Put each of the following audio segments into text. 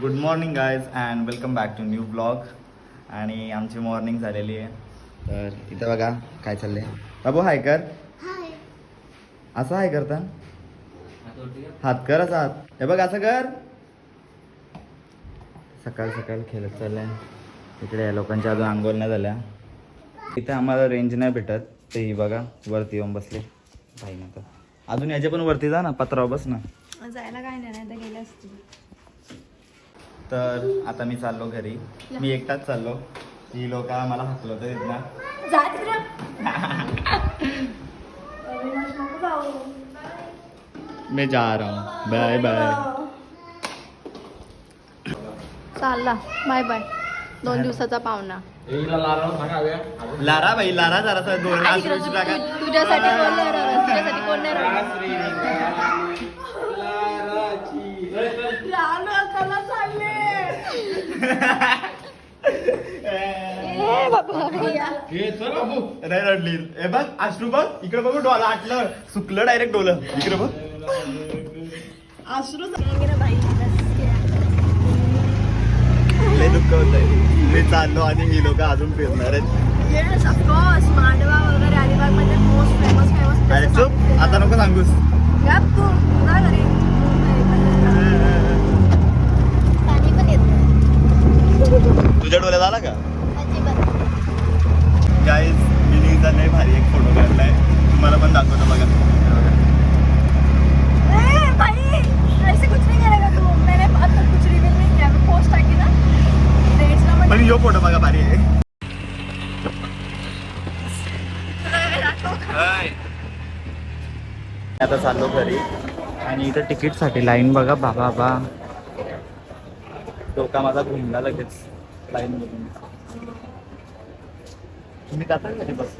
Good morning guys and welcome back to new blog आणि आमची morning झालेली आहे. तर इथं बघा काय चाललंय. बाबू हाय कर. असं हाय करता? हात कर असा हात. हे बघ असं कर. सकाळ सकाळ खेळत चाललंय. इकडे या लोकांच्या अजून आंघोळ नाही झाल्या. इथे आम्हाला रेंज नाही भेटत. ते ही बघा वरती येऊन बसले. भाई नका. अजून याच्या पण वरती जा ना पत्रावर बस ना. जायला काय नाही गेले असतील. तर आता मी चाललो घरी. मी एकटाच चाललो. ही लोक मला हकलं होतं ना. जा तिकडं. अरे, मला नको जाऊ. मी जा रहा हूँ. बाय बाय चालला. बाय बाय दोन दिवसाचा पाहुणा. लारा भाई लारा जरा तुझ्यासाठी कोण नाही राहणार, तुझ्यासाठी कोण नाही राहणार. ए, बाबा, या. नाही रडली ए बघ अश्रू बघ. इकडे बघू डोला आटलं. सुकलं डायरेक्ट डोलं इकडे बघ. लय दुःख मी चाललो आणि ही लोक अजून फिरणार आहेत. Course. मांडवा वगैरे अरे places चुप. आहेत. आता नको सांगूस. गप तू, घरी. पाणी पण येत नाही. तुझ्या डोळ्यात आला का. गाईज मिनीचा लय भारी एक फोटो काढलाय तुम्हाला पण दाखवतो बघा ए, भाई, ऐसे कुछ नहीं करेगा तू. मैंने अब तक कुछ reveal नहीं किया. मैं post टाकी ना. Reels ला पण यो फोटो बघा भारी आहे? आता चाललो घरी आणि इथं तिकीटसाठी लाईन बघा बाबा बा डोका माझा घुमला लगेच लाईन बघून तुम्ही जाता घरी बस?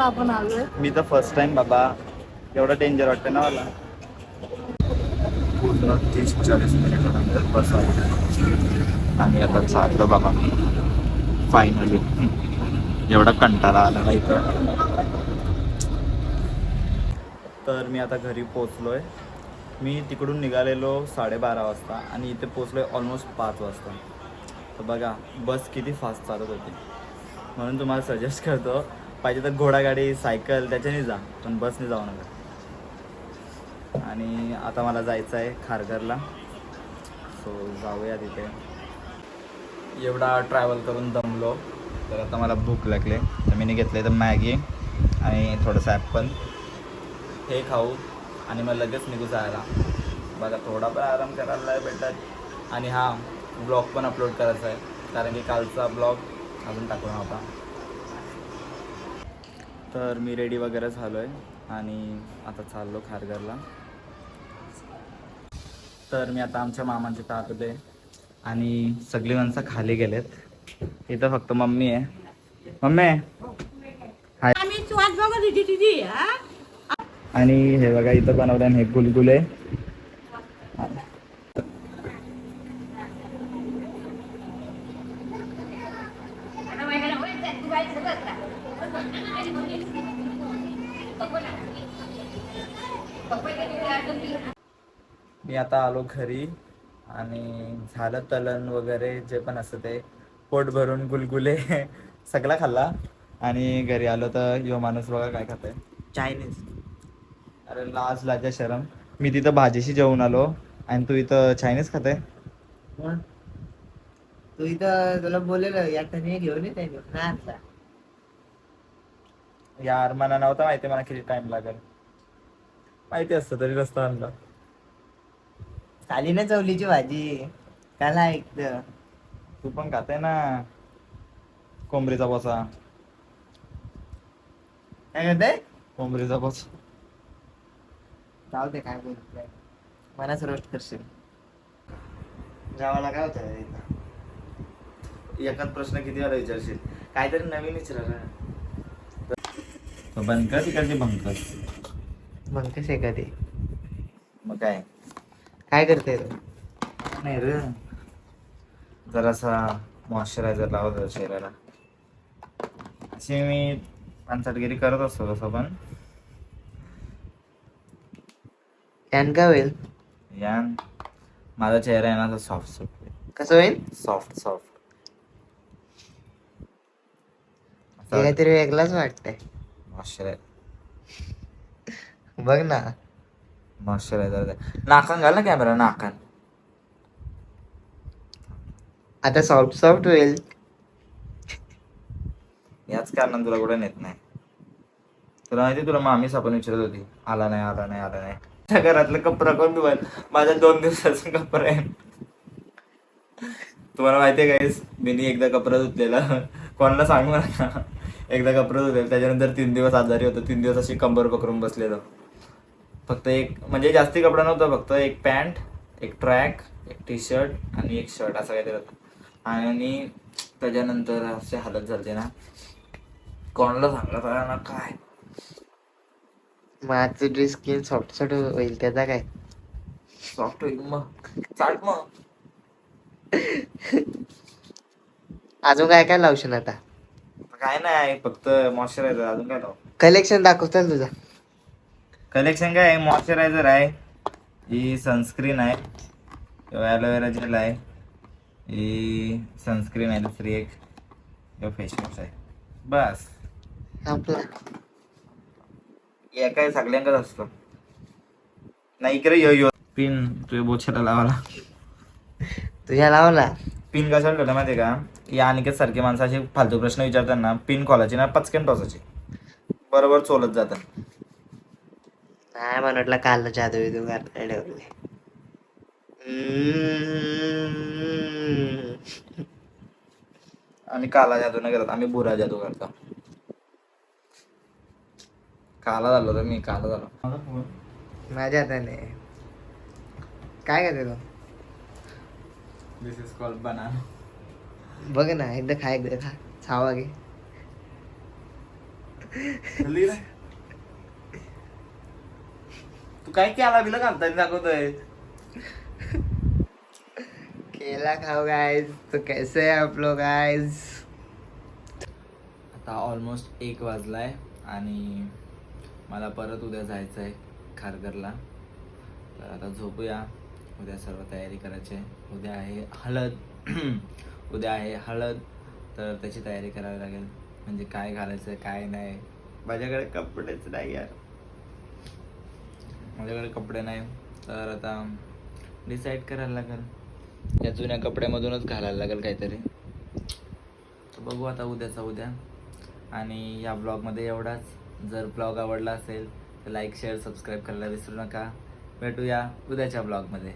आपण आलोय. मी तर फर्स्ट टाइम बाबा. एवढं डेंजर वाटतं ना मला. पूर्ण तीस चाळीस मिनिटानंतर बस आली. आणि आता चाललो बाबा फायनली एवढा कंटाळा आला नाही तर मी आता घरी पोचलोय मी तिकडून निघालेलो साडेबारा वाजता आणि इथे पोचलोय ऑलमोस्ट पाच वाजता. तर बघा बस किती फास्ट चालत होती. म्हणून तुम्हाला सजेस्ट करतो पाहिजे तर घोडागाडी सायकल त्याच्याने जा पण बसने जाऊ नका. आणि आता मला जायचं आहे खारघरला. सो जाऊया तिथे. एवढा ट्रॅव्हल करून दमलो तर आता मला भूक लागले. तर मी घेतले तर मॅगी आणि थोडंसं ॲपल हे खाऊ. आणि मग लगेच निघू जायला. बघा थोडा पण आराम करायला नाही भेटत आणि हा ब्लॉग पण अपलोड करायचा आहे. कारण की कालचा ब्लॉग अजून टाकला नव्हता. तर मी रेडी वगैरे झालो आहे आणि आता चाललो खारघरला. तर मी आता आमच्या मामांचे ताप होते. आणि सगळी माणसं खाली गेलेत. इथं फक्त मम्मी आहे. मम्मी! हाय आणि हे बघा इथं बनवलं हे गुलगुले मी आता आलो घरी आणि झालं तलन वगैरे जे पण असतं ते. पोट भरून गुलगुले सगळा खाल्ला. आणि घरी आलो तर यो माणूस बघा काय खाते चायनीज अरे लाज लाजा शरम. मी तिथं भाजीशी जेवून आलो आणि तू इथं चायनीज खाते? मग तू इथं तुला या टने घेऊन येते आणला यार मला नव्हतं माहिती मला किती टाइम लागेल. माहिती असतं तरी रस्ता आणला. चाली ना चवलीची भाजी. काला ऐकत तू पण खाते ना. कोंबडीचा बसा काय करताय कोंबडीचा बसा जाऊ दे काय बोलतोय मनाच रोस्ट करशील. गावाला काय होतं एकाच प्रश्न किती वेळा विचारशील? काहीतरी नवीन विचारा बंद कर तिकडची बंकस मग कसे का ते? मग काय? काय करते तू? नाही रे. जरासा मॉइश्चरायझर लावत होता चेहऱ्याला अशी मी पानसटगिरी करत असतो तसं पण. टॅन का होईल या माझा चेहरा आहे ना सॉफ्ट सॉफ्ट कसं होईल सॉफ्ट सॉफ्ट काहीतरी वेगळाच वाटतंय मॉइश्चरायझर बघ ना मॉइश्चरायझर नाकान घाल ना कॅमेरा नाकान आता सॉफ्ट सॉफ्ट होईल याच कारणाने तुला कुठे नेत नाही तुला माहिती तुला मामीच आपण विचारत होती आला नाही आला नाही आला नाही घरातलं कपडा कोण धुवाल? माझ्या दोन दिवसाचा कपडा आहे. तुम्हाला माहितीये काहीच मी एकदा कपडा धुतलेला. कोणाला सांगू नका. एकदा कपडा धुतलेला त्याच्यानंतर तीन दिवस आजारी होतो. तीन दिवस अशी कंबर पकडून बसलेलो. फक्त एक म्हणजे जास्ती कपडा नव्हता फक्त एक पॅन्ट एक ट्रॅक एक टी शर्ट आणि एक शर्ट असं काहीतरी होतं. आणि त्याच्यानंतर असे हालत झालते ना. कोणाला सांगत ना काय? माझं ड्रेस स्किन सॉफ्ट सॉफ्ट होईल त्याचा काय? सॉफ्ट होईल मग. चाट मग. अजून काय काय लावशील आता? काय नाही फक्त मॉइश्चरायझर अजून काय लाव? कलेक्शन दाखवतो ना तुझा. कलेक्शन काय आहे? मॉइश्चरायझर आहे. ही सनस्क्रीन आहे. ॲलोवेरा जेल आहे. ही सनस्क्रीन आहे दुसरी एक. फेस वॉश आहे. बस. आपला या काय सगळ्यांकच असतं. नाही इकडे यो यो. पिन तुझ्या बोछाला लावाला. तुझ्या लावला? पिन कशाला ठेवलं माहिती का? या अनिकेत सारखे माणसं असे फालतू प्रश्न विचारताना पिन खोलायची ना पचकन टोचायची. बरोबर चोलत जातात. नाही म्हटलं काल जादू ठेवले काला जादू नाही करत आम्ही बुरा जादू करतो. काला झालो तर मी काला झालो. माझ्या हाताने. काय करते तू? दिस इज कॉल बनाना बघ ना एकदा खा एकदा खा. छावा घे. तू काय केला बिला घालता दाखवतोय. केला खाओ गाइस तो कैसे है आप लोग गाइस आता ऑलमोस्ट एक वाजलाय आणि मला परत उद्या जायचं आहे खारघरला. तर आता झोपूया. उद्या सर्व तयारी करायची आहे. उद्या आहे हळद. उद्या आहे हळद. तर त्याची तयारी करावी लागेल. म्हणजे काय घालायचं काय नाही. माझ्याकडे कपडेच नाही यार. माझ्याकडे कपडे नाही. तर आता डिसाईड करायला लागेल. या जुन्या कपड्यामधूनच घालायला लागेल काहीतरी. तर बघू आता उद्याचा उद्या. आणि या ब्लॉगमध्ये एवढाच. जर ब्लॉग आवडला असेल तर लाईक शेअर सबस्क्राईब करायला विसरू नका. भेटूया उद्याच्या ब्लॉगमध्ये.